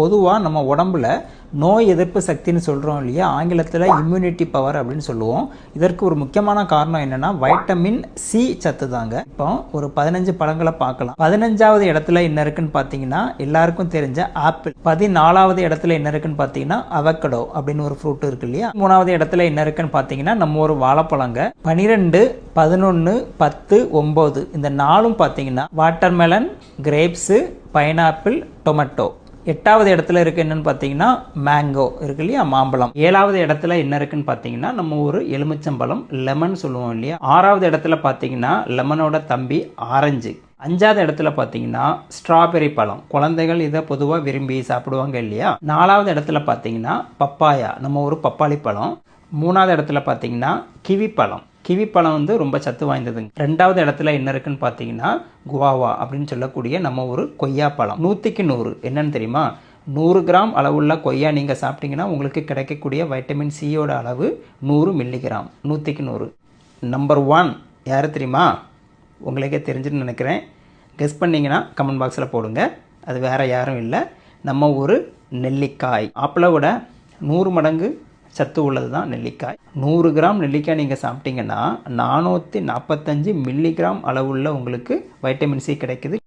பொதுவாக நம்ம உடம்புல நோய் எதிர்ப்பு சக்தின்னு சொல்கிறோம் இல்லையா? ஆங்கிலத்தில் இம்யூனிட்டி பவர் அப்படின்னு சொல்லுவோம். இதற்கு ஒரு முக்கியமான காரணம் என்னன்னா வைட்டமின் சி சத்து தாங்க. இப்போ ஒரு பதினஞ்சு பழங்களை பார்க்கலாம். பதினஞ்சாவது இடத்துல என்ன இருக்குன்னு பார்த்தீங்கன்னா எல்லாருக்கும் தெரிஞ்ச ஆப்பிள். பதினாலாவது இடத்துல என்ன இருக்குன்னு பார்த்தீங்கன்னா அவக்கடோ அப்படின்னு ஒரு ஃப்ரூட் இருக்கு இல்லையா? மூணாவது இடத்துல என்ன இருக்குன்னு பார்த்தீங்கன்னா நம்ம ஒரு வாழைப்பழங்க. பனிரெண்டு பதினொன்று பத்து ஒம்பது இந்த நாலும் பார்த்தீங்கன்னா வாட்டர்மெலன் கிரேப்ஸு பைனாப்பிள் டொமேட்டோ எட்டாவது இடத்துல இருக்கு என்னன்னு பார்த்தீங்கன்னா மேங்கோ இருக்கு இல்லையா மாம்பழம். ஏழாவது இடத்துல என்ன இருக்குன்னு பார்த்தீங்கன்னா நம்ம ஒரு எலுமிச்சம்பழம் லெமன் சொல்லுவோம் இல்லையா? ஆறாவது இடத்துல பார்த்தீங்கன்னா லெமனோட தம்பி ஆரஞ்சு. அஞ்சாவது இடத்துல பார்த்தீங்கன்னா ஸ்ட்ராபெரி பழம். குழந்தைகள் இதை பொதுவாக விரும்பி சாப்பிடுவாங்க இல்லையா? நாலாவது இடத்துல பார்த்தீங்கன்னா பப்பாயா. நம்ம ஒரு பப்பாளி பழம். மூணாவது இடத்துல பார்த்தீங்கன்னா கிவி பழம். கிவி பழம் வந்து ரொம்ப சத்து வாய்ந்ததுங்க. ரெண்டாவது இடத்துல என்ன இருக்குன்னு பார்த்தீங்கன்னா குவாவா அப்படின்னு சொல்லக்கூடிய நம்ம ஒரு கொய்யா பழம். நூற்றிக்கு நூறு. என்னன்னு தெரியுமா? நூறு கிராம் அளவுள்ள கொய்யா நீங்கள் சாப்பிட்டீங்கன்னா உங்களுக்கு கிடைக்கக்கூடிய வைட்டமின் சியோட அளவு நூறு மில்லிகிராம் நூற்றிக்கு நூறு. நம்பர் ஒன் யார் தெரியுமா? உங்களுக்கே தெரிஞ்சுன்னு நினைக்கிறேன். கெஸ் பண்ணீங்கன்னா கமெண்ட் பாக்ஸில் போடுங்க. அது வேறு யாரும் இல்லை. நம்ம ஒரு நெல்லிக்காய். ஆப்பிளை விட நூறு மடங்கு சத்து உள்ளது தான் நெல்லிக்காய். நூறு கிராம் நெல்லிக்காய் நீங்கள் சாப்பிட்டீங்கன்னா நானூற்றி நாற்பத்தஞ்சு மில்லிகிராம் அளவுள்ள உங்களுக்கு வைட்டமின் சி கிடைக்குது.